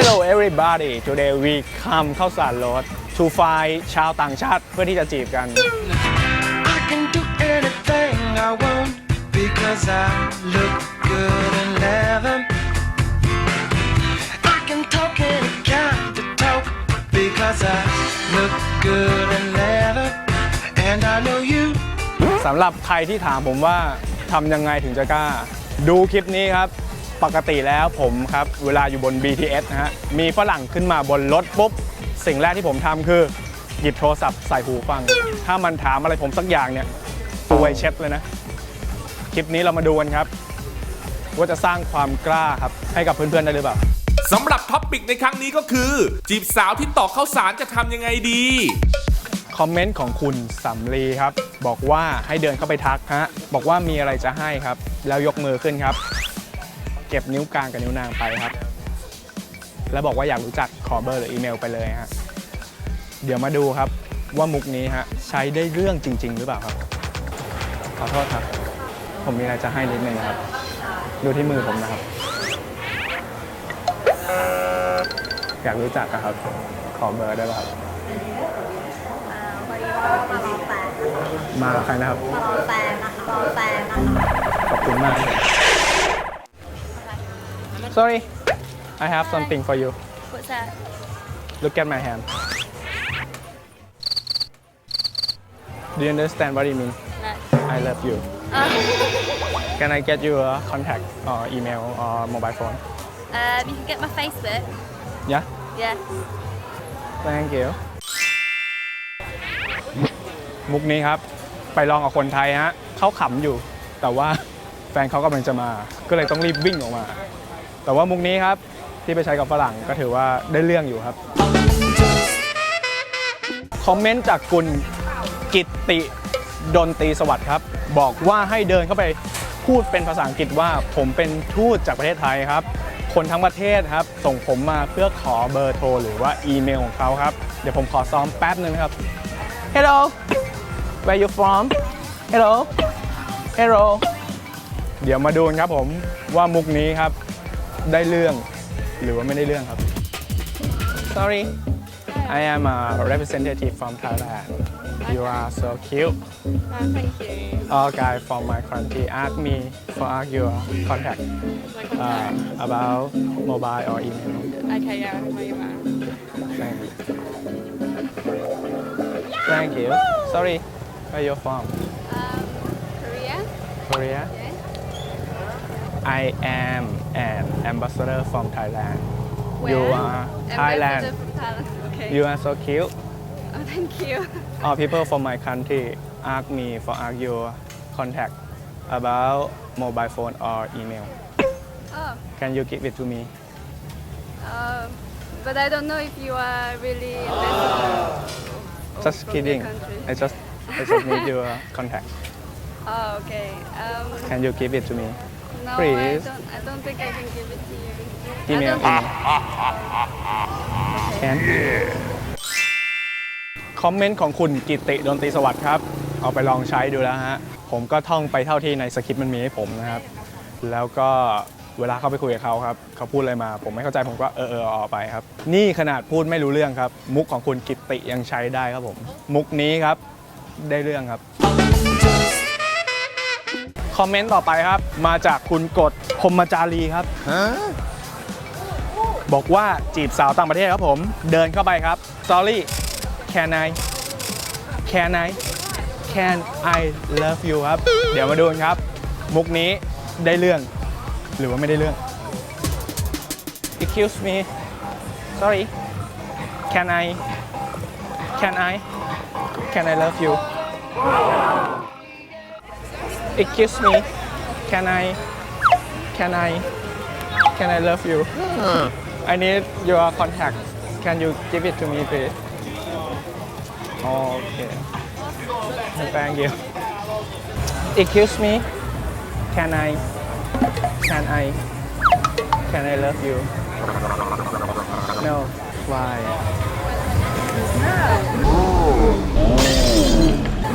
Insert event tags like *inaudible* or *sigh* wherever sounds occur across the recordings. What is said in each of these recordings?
Hello everybody today we come เข้าสารรถ to find ชาวต่างชาติเพื่อที่จะจีบกัน I can do anything I want because I look good in leather. I can talk any kind of talk because I look good in leather. And I know you. สำหรับใครที่ถามผมว่าทำยังไงถึงจะกล้า ดูคลิปนี้ครับ ปกติแล้วผมครับเวลาอยู่บน BTS นะฮะมีฝรั่งขึ้นมาบนรถปุ๊บ สิ่งแรกที่ผมทำคือ หยิบโทรศัพท์ใส่หูฟัง ถ้ามันถามอะไรผมสักอย่างเนี่ยตัวเช็ดเลยนะ คลิปนี้เรามาดูกันครับ ว่าจะสร้างความกล้าครับ ให้กับเพื่อนๆได้หรือเปล่าสำหรับท็อปปิกในครั้งนี้ก็คือ จีบสาวที่ตอกข้าวสารจะทำยังไงดี คอมเมนต์ของคุณสำลีครับ บอกว่าให้เดินเข้าไปทักฮะบอกว่ามีอะไรจะให้ครับ แล้วยกมือขึ้นครับ เก็บนิ้วกลางกับนิ้วนางไปครับ แล้วบอกว่าอยากรู้จักขอเบอร์หรืออีเมลไปเลยฮะเดี๋ยวมาดูครับว่ามุกนี้ฮะใช้ได้เรื่องจริง ๆ หรือเปล่าครับ ขอโทษครับ ผมมีอะไรจะให้นิดนึงนะครับ ดูที่มือผมนะครับ อยากรู้จักอะครับ ขอเบอร์ได้ป่ะครับอ่าพอดีว่ามาลองแปลงมากับใครนะครับ มาลองแปลงนะคะลองแปลงนะคะ ขอบคุณมาก Sorry I have something for you What's that Look at my hand Do you understand what it means No I love you Can I get your contact or email or mobile phone um, you can get my Facebook Yeah yeah Thank you มุกนี้ครับ ไปลองกับคนไทยฮะเขาขำอยู่ แต่ว่าแฟนเขากำลังจะมา ก็เลยต้องรีบวิ่งออกมา แต่ว่ามุกนี้ครับที่ไปใช้กับฝรั่งก็ถือว่าได้เรื่องอยู่ครับ คอมเมนต์จากคุณกิตติดนตรีสวัสดิ์ครับ บอกว่าให้เดินเข้าไปพูดเป็นภาษาอังกฤษว่าผมเป็นทูตจากประเทศไทยครับ คนทั้งประเทศครับ ส่งผมมาเพื่อขอเบอร์โทรหรือว่าอีเมลของเขาครับ เดี๋ยวผมขอซ้อมแป๊บนึงครับ Hello where you from Hello Hello เดี๋ยวมาดูนครับผมว่ามุกนี้ครับ ได้เรื่อง หรือว่าไม่ได้เรื่องครับ Sorry I am a representative from Thailand You are so cute oh, thank you All guys from my country ask me for ask your contact uh, about mobile or email okay yeah my email Thank you Thank you Sorry where you from um, Korea Korea I am an ambassador from Thailand You Where? are Ambassador Thailand from Thailand okay You are so cute oh thank you *laughs* All people from my country ask me for ask your contact about mobile phone or email. oh Can you give it to me? um, but I don't know if you are really ambassador Just from kidding. country. I just I just need *laughs* your contact. oh okay um, Can you give it to me? No Please. I don't I don't think I can give it to you I Email, don't- email. Can? คอมเมนต์ของคุณกิติดนตรีสวัสดิ์ครับ เอาไปลองใช้ดูแล้วฮะ ผมก็ท่องไปเท่าที่ในสคริปต์มันมีให้ผมนะครับ แล้วก็เวลาเข้าไปคุยกับเขาครับ เขาพูดอะไรมา ผมไม่เข้าใจผมก็เออเออออกไปครับ นี่ขนาดพูดไม่รู้เรื่องครับ มุกของคุณกิติยังใช้ได้ครับผม มุกนี้ครับ ได้เรื่องครับ คอมเมนต์ต่อไปครับ มาจากคุณกฎพรหมจารีครับ บอกว่าจีบสาวต่างประเทศครับผม เดินเข้าไปครับ sorry can I can I can I love you ครับ เดี๋ยวมาดูกันครับ มุกนี้ได้เรื่อง หรือว่าไม่ได้เรื่อง excuse me sorry can I can I can I love you excuse me can I can I can I love you? Hmm. I need your contact. Can you give it to me please? Okay. Thank you. Excuse me can I can I can I love you? No. Why?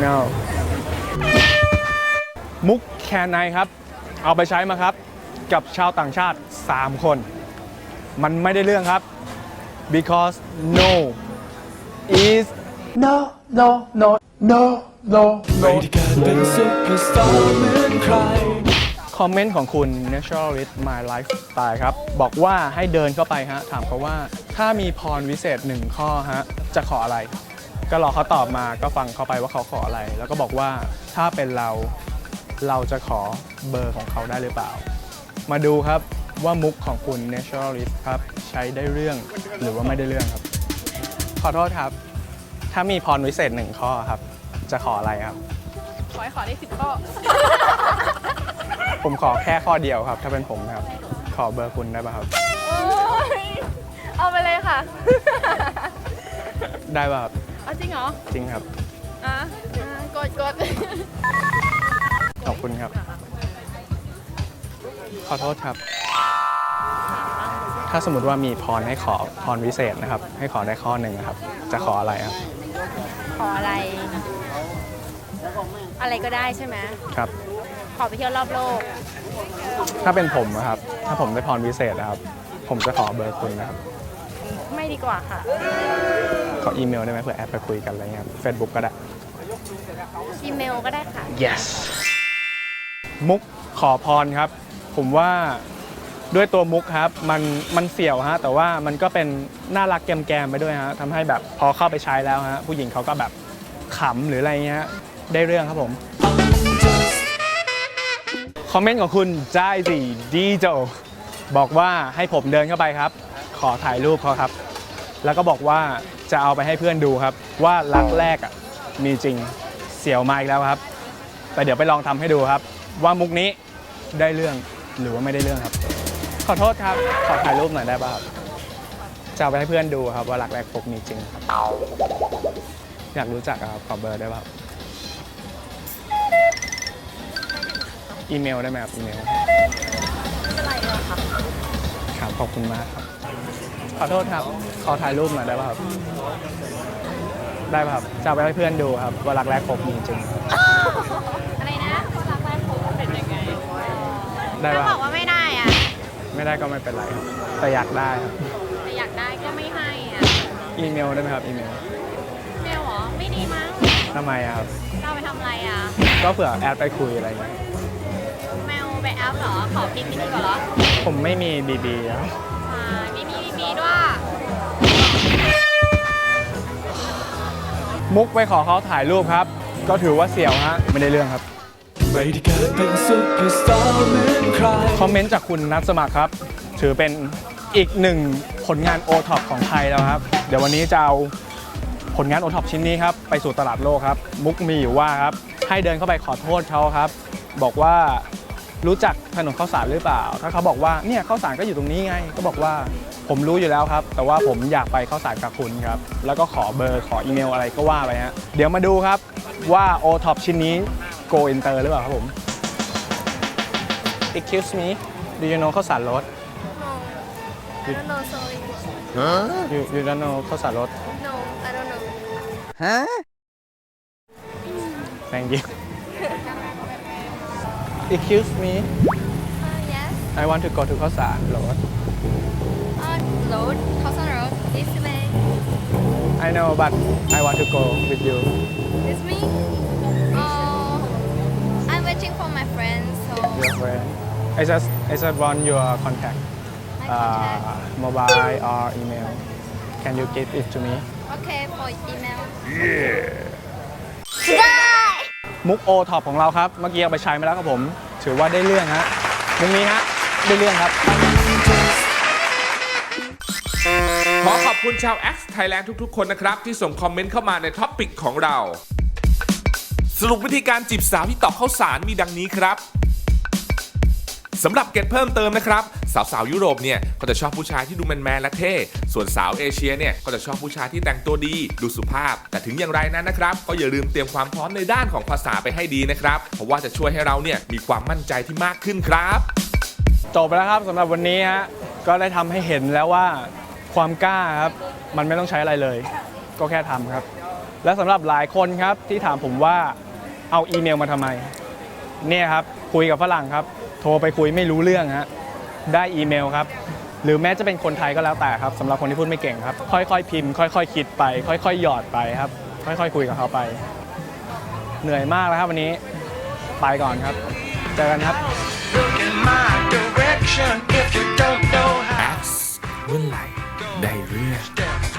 No มุกแคนไนครับ เอาไปใช้มาครับ กับชาวต่างชาติ 3 คน มันไม่ได้เรื่องครับ because no is No, no, no, no, no, no. คอมเมนต์ของคุณ Naturalist My Lifestyle ครับ บอกว่าให้เดินเข้าไปฮะ ถามเขาว่าถ้ามีพรวิเศษหนึ่งข้อฮะ จะขออะไร ก็รอเขาตอบมาก็ฟังเขาไปว่าเขาขออะไร แล้วก็บอกว่าถ้าเป็นเรา เราจะขอเบอร์ของเขาได้หรือเปล่า มาดูครับว่ามุกของคุณ Naturalist ครับใช้ได้เรื่องหรือว่าไม่ได้เรื่องครับ ขอโทษครับ ถ้ามีพรวิเศษหนึ่งข้อครับ จะขออะไรครับ ขอให้ขอได้สิบข้อ ผมขอแค่ข้อเดียวครับ ถ้าเป็นผมนะครับ ขอเบอร์คุณได้ป่ะครับ โอ้ยเอาไปเลยค่ะ ได้ป่ะครับเอาจริงเหรอ จริงครับ อะอะกดกด ขอบคุณครับ ขอโทษครับ ถ้าสมมติว่ามีพรให้ขอพรวิเศษนะครับ ให้ขอได้ข้อหนึ่งนะครับ จะขออะไรครับ ขออะไร อะไรก็ได้ใช่ไหมครับ ขอไปเที่ยวรอบโลก ถ้าเป็นผมนะครับ ถ้าผมได้พรวิเศษนะครับ ผมจะขอเบอร์คุณนะครับ ไม่ดีกว่าค่ะ ขออีเมลได้ไหมเผื่อแอดไปคุยกันอะไรเงี้ยเฟซบุ๊กก็ได้ อีเมลก็ได้ค่ะ yes มุกขอพรครับ ผมว่าด้วยตัวมุกครับมันมันเสี่ยวฮะแต่ว่ามันก็เป็นน่ารักแกมๆไปด้วยฮะทำให้แบบพอเข้าไปใช้แล้วฮะผู้หญิงเขาก็แบบขำหรืออะไรเงี้ยได้เรื่องครับผมคอมเมนต์ของคุณจ้ายจีดีโจบอกว่าให้ผมเดินเข้าไปครับ ขอถ่ายรูปเขาครับ แล้วก็บอกว่าจะเอาไปให้เพื่อนดูครับ ว่ารักแรกอะมีจริงเสี่ยวมาอีกแล้วครับ แต่เดี๋ยวไปลองทำให้ดูครับ ว่ามุกนี้ได้เรื่องหรือว่าไม่ได้เรื่องครับ ขอโทษครับ ขอถ่ายรูปหน่อยได้ป่ะครับจะเอาไปให้เพื่อนดูครับว่ารักแรกพบมีจริงครับ อยากรู้จักครับขอเบอร์ได้ป่ะครับอีเมลได้ไหมครับอีเมลครับขอบคุณมากครับ ขอโทษครับ ขอถ่ายรูปหน่อยได้ป่ะครับ ได้ป่ะครับจะเอาไปให้เพื่อนดูครับว่ารักแรกพบมีจริง อะไรนะรักแรกพบเป็นยังไง ได้ถ้าป่ะบคอรับกว่าไม่ได้อะไม่ได้ก็ไม่เป็นไรครับแต่อยากได้ครับแต่อยากได้ก็ไม่ให้อะอีเมลได้ไหมครับอีเมลเมลเหรอไม่ดีมั้งทำไมอะครับ เราไปทำอะไรอะก็เผื่อแอดไปคุยอะไรอย่างเงี้ยเมลไปแอปเหรอขอพิมพ์ไม่ดีกว่าเหรอผมไม่มีบีบีครับ อ่าไม่มีไม่มีด้วย มุกไปขอเขาถ่ายรูปครับ ก็ถือว่าเสี่ยวฮะ ไม่ได้เรื่องครับ ไม่ได้เกิดเป็นซุปเปอร์สตาร์เหมือนใคร คอมเมนต์จากคุณนัทสมัครครับ ถือเป็นอีกหนึ่งผลงาน o t o p ของไทยแล้วครับ เดี๋ยววันนี้จะเอาผลงาน o t o p ชิ้นนี้ครับ ไปสู่ตลาดโลกครับ มุกมีอยู่ว่าครับ ให้เดินเข้าไปขอโทษเขาครับ บอกว่ารู้จักถนนข้าวสารหรือเปล่า ถ้าเขาบอกว่าเนี่ยข้าวสารก็อยู่ตรงนี้ไง ก็บอกว่าผมรู้อยู่แล้วครับ แต่ว่าผมอยากไปข้าวสารกับคุณครับ แล้วก็ขอเบอร์ขออีเมลอะไรก็ว่าไปฮะ เดี๋ยวมาดูครับว่า o t o p ชิ้นนี้ go inter หรือเปล่าครับผม Excuse me do you know ข้าวสารรถ No I don't know sorry you you don't know ข้าวสารรถ No I don't know thank you excuse me uh, Yes I want to go to ข้าวสารรถ uh, Road Thousand Road This way I know but I want to go with you This me your friend I just I just want your contact my contact uh, mobile or email can you give it to me Okay for email มุกโอท็อปของเราครับ เมื่อกี้เอาไปใช้มาแล้วครับผม ถือว่าได้เรื่องฮะมุกนี้ฮะได้เรื่องครับ ขอขอบคุณชาว X Thailand ทุกๆ คนนะครับ ที่ส่งคอมเมนต์เข้ามาในท็อปปิกของเรา สรุปวิธีการจีบสาวที่ตอบข้าวสารมีดังนี้ครับ สำหรับเกร็ดเพิ่มเติมนะครับ สาวๆ ยุโรปเนี่ยก็จะชอบผู้ชายที่ดูแมนๆและเท่ ส่วนสาวเอเชียเนี่ยก็จะชอบผู้ชายที่แต่งตัวดี ดูสุภาพ แต่ถึงอย่างไรนั้นนะครับ ก็อย่าลืมเตรียมความพร้อมในด้านของภาษาไปให้ดีนะครับ เพราะว่าจะช่วยให้เราเนี่ยมีความมั่นใจที่มากขึ้นครับ จบไปแล้วครับสำหรับวันนี้ฮะก็ได้ทำให้เห็นแล้วว่าความกล้าครับมันไม่ต้องใช้อะไรเลย ก็แค่ทำครับ และสำหรับหลายคนครับที่ถามผมว่าเอาอีเมลมาทำไม เนี่ยครับคุยกับฝรั่งครับ โทรไปคุยไม่รู้เรื่องฮะได้อีเมลครับ หรือแม้จะเป็นคนไทยก็แล้วแต่ครับสำหรับคนที่พูดไม่เก่งครับ ค่อยๆ พิมพ์ ค่อย ๆ คิดไป ค่อย ๆ หยอดไปครับ ค่อย ๆ คุยกับเขาไป เหนื่อยมากแล้วครับวันนี้ไปก่อนครับ เจอกันครับ Look in my direction if you don't know how. X เมื่อไหร่ได้เรื่อง Step